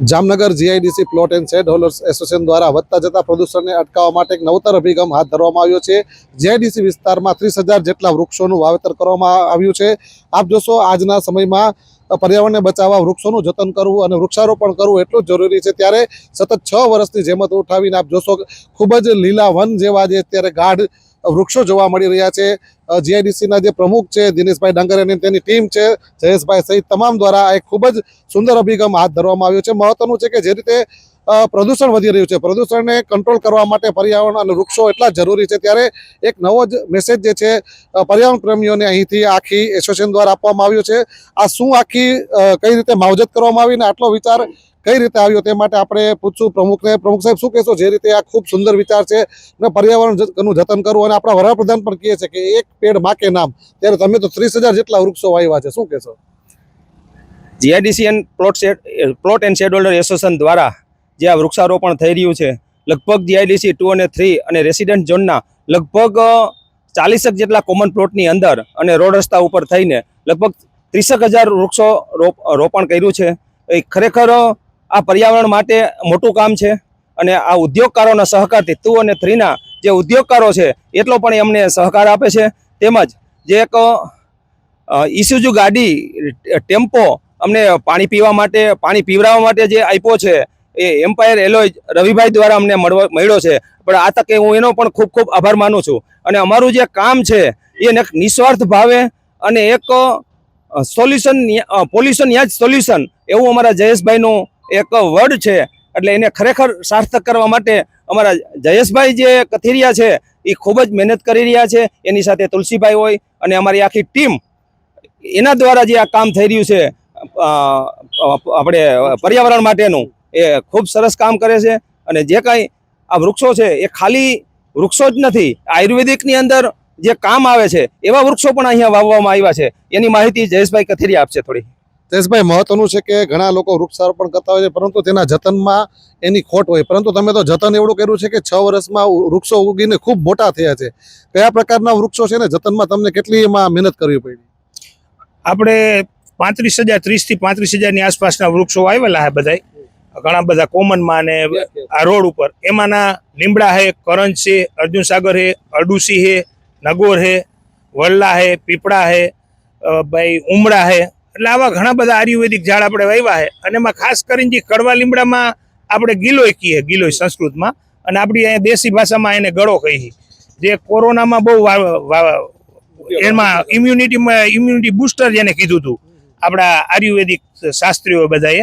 Jamnagar GIDC plot and shed holders association દ્વારા વધતા જતા પ્રદૂષણને અટકાવવા માટે એક નવતર અભિગમ હાથ ધરવામાં આવ્યો છે. જીઆઈડીસી વિસ્તારમાં ત્રીસ જેટલા વૃક્ષોનું વાવેતર કરવામાં આવ્યું છે. આપ જોશો, આજના સમયમાં પર્યાવરણને બચાવવા, વૃક્ષોનું જતન કરવું અને વૃક્ષારોપણ કરવું એટલું જ જરૂરી છે. ત્યારે સતત છ વર્ષની જેમત ઉઠાવીને આપ જોશો, ખૂબ જ લીલા વન જેવા જે અત્યારે ગાઢ વૃક્ષો જોવા મળી રહ્યા છે. જીઆઈડીસીના જે પ્રમુખ છે, દિનેશભાઈ ડાંગર અને તેની ટીમ છે, જયેશભાઈ સહિત તમામ દ્વારા એક ખૂબ જ સુંદર અભિગમ હાથ ધરવામાં આવ્યો છે. મહત્વનું છે કે જે રીતે પ્રદૂષણ વધી રહ્યું છે. પ્રદૂષણને કંટ્રોલ કરવા માટે પર્યાવરણ અને વૃક્ષો એટલા જરૂરી છે ત્યારે એક નવો જ મેસેજ જે છે પર્યાવરણ પ્રેમીઓને અહીંથી આખી એસોસિએશન દ્વારા આપવામાં આવ્યો છે. આ શું આખી કઈ રીતે માવજત કરવામાં આવી ને આટલો વિચાર કઈ રીતે આવ્યો તે માટે આપણે પૂછશું. પ્રમુખને, પ્રમુખ સાહેબ, શું કહેશો? જે રીતે આ ખૂબ સુંદર વિચાર છે અને પર્યાવરણનું જતન કરવું અને આપણા વડાપ્રધાન પણ કહે છે કે એક પેડ માકે નામ. ત્યારે તમે તો ત્રીસ જેટલા વૃક્ષો વાવ્યા છે. શું કહેશો? GIDC and plot plot and shed holder association દ્વારા જે આ વૃક્ષારોપણ થઈ રહ્યું છે. લગભગ જીઆઈડીસી ટુ અને થ્રી અને રેસિડેન્ટ ઝોનના લગભગ ચાલીસક જેટલા કોમન પ્લોટની અંદર અને રોડ રસ્તા ઉપર થઈને લગભગ ત્રીસક હજાર વૃક્ષો રોપ રોપણ કર્યું છે. એ ખરેખર આ પર્યાવરણ માટે મોટું કામ છે અને આ ઉદ્યોગકારોના સહકારથી ટુ અને થ્રીના જે ઉદ્યોગકારો છે એટલો પણ એમને સહકાર આપે છે. તેમજ જે એક ઇસુજુ ગાડી, ટેમ્પો અમને પાણી પીવા માટે, પાણી પીવડાવવા માટે જે આપ્યો છે એ એમ્પાયર એલોય રવિભાઈ દ્વારા અમને મળ્યો છે. પણ આ તકે હું એનો પણ ખૂબ ખૂબ આભાર માનું છું. અને અમારું જે કામ છે, એ નિસ્વાર્થ ભાવે અને એક સોલ્યુશન પોલ્યુશન યા જ સોલ્યુશન એવું અમારા જયેશભાઈનું એક વર્ડ છે. એટલે એને ખરેખર સાર્થક કરવા માટે અમારા જયેશભાઈ જે કથિરિયા છે, એ ખૂબ જ મહેનત કરી રહ્યા છે. એની સાથે તુલસીભાઈ હોય અને અમારી આખી ટીમ એના દ્વારા જે આ કામ થઈ રહ્યું છે આપણે પર્યાવરણ માટેનું. એ ખૂબ સરસ કામ કરે છે અને જે કાંઈ આ વૃક્ષો છે એ ખાલી વૃક્ષો જ નથી આયુર્વેદિકની અંદર જે કામ આવે છે એવા વૃક્ષો પણ અહીંયા વાવવામાં આવ્યા છે. એની માહિતી જયેશભાઈ કથિરિયા આપશે થોડી. જયેશભાઈ મહત્વનું છે કે ઘણા લોકો વૃક્ષારોપણ કરતા હોય છે પરંતુ તેના જતનમાં એની ખોટ હોય. પરંતુ તમે તો જતન એવડું કર્યું છે કે છ વર્ષમાં વૃક્ષો ઉગીને ખૂબ મોટા થયા છે. કયા પ્રકારના વૃક્ષો છે ને જતનમાં તમને કેટલી એમાં મહેનત કરવી પડી? આપણે પાંત્રીસ હજાર ત્રીસથી પાંત્રીસ હજારની આસપાસના વૃક્ષો આવેલા છે બધાય. ઘણા બધા કોમનમાં ને આ રોડ ઉપર. એમાંના લીમડા હે કરંજ છે અર્જુન સાગર હે અરડુસી હે નગોર હે વલ્લા હે પીપળા હે ભાઈ ઉમળા હે. એટલે આવા ઘણા બધા આયુર્વેદિક ઝાડ આપણે વાવ્યા છે અને એમાં ખાસ કરીને જે કડવા લીમડામાં આપણે ગિલોય કહીએ ગિલોય સંસ્કૃતમાં. અને આપણી અહીંયા દેશી ભાષામાં એને ગળો કહીએ. જે કોરોનામાં બહુ એમાં ઇમ્યુનિટીમાં ઇમ્યુનિટી બુસ્ટર જેને કીધું હતું આપણા આયુર્વેદિક શાસ્ત્રીઓ બધાએ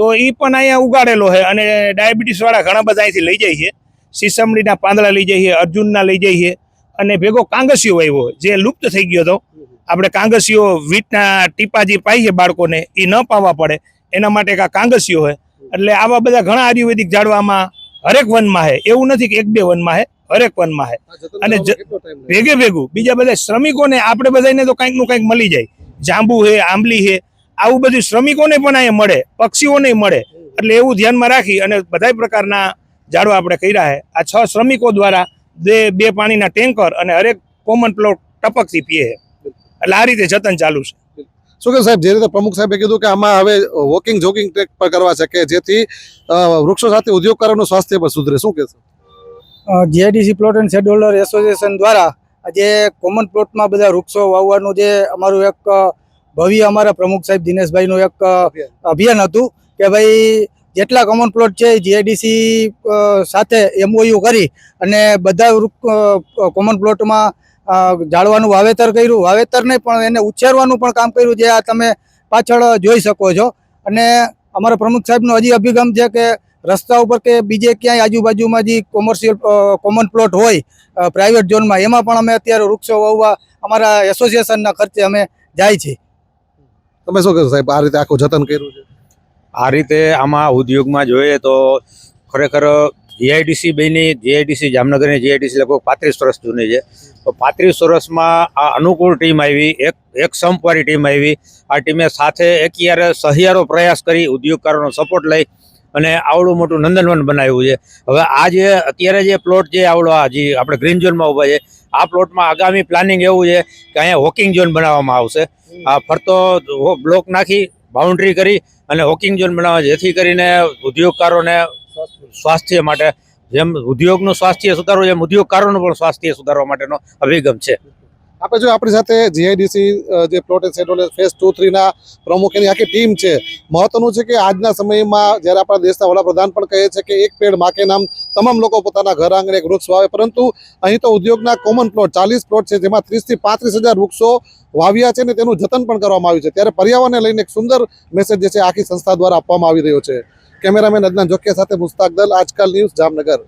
તો એ પણ અહીંયા ઉગાડેલો છે અને ડાયાબિટીસ વાળા ઘણા બધા અહીંથી લઈ જાય છે. સીસમડીના પાંદડા લઈ જઈએ અર્જુનના લઈ જઈએ અને ભેગો કાંગસિયો આવ્યો જે લુપ્ત થઈ ગયો હતો. આપણે કાંગસિયો વીટના ટીપા જે પાઈએ બાળકોને એ ન પાવા પડે. એના માટે એક આ કાંગસિયો છે. એટલે આવા બધા ઘણા આયુર્વેદિક ઝાડવામાં હરેક વનમાં છે. એવું નથી કે એક બે વનમાં છે હરેક વનમાં છે. અને ભેગે ભેગું. બીજા બધા શ્રમિકોને આપણે બધાને તો કંઈકનું કંઈક મળી જાય. જાંબુ હે આંબલી હે આવું બધું શ્રમિકોને પણ અહીંયા મળે પક્ષીઓને મળે. એટલે એવું ધ્યાનમાં રાખી અને બધા પ્રકારના ઝાડવા આપણે કર્યા છે. આ છ શ્રમિકો દ્વારા બે બે પાણીના ટેન્કર અને હરેક કોમન પ્લોટ ટપકથી પીએ છે. એટલે આ રીતે જતન ચાલુ છે. શું કે સાહેબ જે રીતે પ્રમુખ સાહેબે કીધું કે આમાં હવે વોકિંગ જોગિંગ ટ્રેક પર કરવા છે કે જેથી વૃક્ષો સાથે ઉદ્યોગકારોનું સ્વાસ્થ્ય પણ સુધરે. શું કહેશો GIDC plot and shed holder association દ્વારા આજે કોમન પ્લોટમાં બધા વૃક્ષો વાવવાનું જે અમારું એક ભવ્ય અમારા પ્રમુખ સાહેબ દિનેશભાઈનું એક અભિયાન હતું કે ભાઈ જેટલા કોમન પ્લોટ છે જીઆઈડીસી સાથે એમઓયુ કરી અને બધા કોમન પ્લોટમાં જાળવાનું વાવેતર કર્યું. વાવેતર નહીં પણ એને ઉછેરવાનું પણ કામ કર્યું જે આ તમે પાછળ જોઈ શકો છો. અને અમારા પ્રમુખ સાહેબનો હજી અભિગમ છે કે રસ્તા ઉપર કે બીજે ક્યાંય આજુબાજુમાં જે કોમર્શિયલ કોમન પ્લોટ હોય પ્રાઇવેટ ઝોનમાં એમાં પણ અમે અત્યારે વૃક્ષો વાવવા, અમારા એસોસિએશનના ખર્ચે અમે જાય છે. તમે શું કહો સાહેબ? આ રીતે આખું જતન કર્યું છે? આ રીતે આમાં ઉદ્યોગમાં જોઈએ તો ખરેખર જીઆઈડીસી બેની, જીઆઈડીસી જામનગરની જીઆઈડીસી લગભગ પાંત્રીસ વર્ષ જૂની છે. તો પાંત્રીસ વર્ષમાં આ અનુકૂળ ટીમ આવી, એક એક સંપવાળી ટીમ આવી. આ ટીમે સાથે એકયારે સહિયારો પ્રયાસ કરી, ઉદ્યોગકારોનો સપોર્ટ લઈ અને આવડું મોટું નંદનવન બનાવ્યું છે. હવે આ જે, અત્યારે જે પ્લોટ જે આવડો આ જે આપણે ગ્રીન ઝોનમાં ઊભા છે આ પ્લોટમાં આગામી પ્લાનિંગ એવું છે કે અહીંયા વોકિંગ ઝોન બનાવવામાં આવશે. આ ફરતો બ્લોક નાખી બાઉન્ડ્રી કરી અને વોકિંગ ઝોન બનાવવા, જેથી કરીને ઉદ્યોગકારોને સ્વાસ્થ્ય માટે, જેમ ઉદ્યોગનું સ્વાસ્થ્ય સુધારવું, જેમ ઉદ્યોગકારોનું પણ સ્વાસ્થ્ય સુધારવા માટેનો અભિગમ છે. આપણે જો આપણી સાથે જીઆઈડીસી જે plot and shed holder phase two થ્રીના પ્રમુખ એની આખી ટીમ છે. મહત્વનું છે કે આજના સમયમાં જ્યારે આપણા દેશના વડાપ્રધાન પણ કહે છે કે એક પેડ માકે નામ તમામ લોકો પોતાના ઘર આંગણે વૃક્ષ વાવે. પરંતુ અહીં તો ઉદ્યોગના કોમન પ્લોટ ચાલીસ પ્લોટ છે, જેમાં ત્રીસથી પાંત્રીસ હજાર વૃક્ષો વાવ્યા છે ને તેનું જતન પણ કરવામાં આવ્યું છે. ત્યારે પર્યાવરણને લઈને એક સુંદર મેસેજ જે છે આખી સંસ્થા દ્વારા આપવામાં આવી રહ્યો છે. કેમેરામેન અદનાન જોકિયા સાથે મુસ્તાક દલ, આજકાલ ન્યૂઝ જામનગર.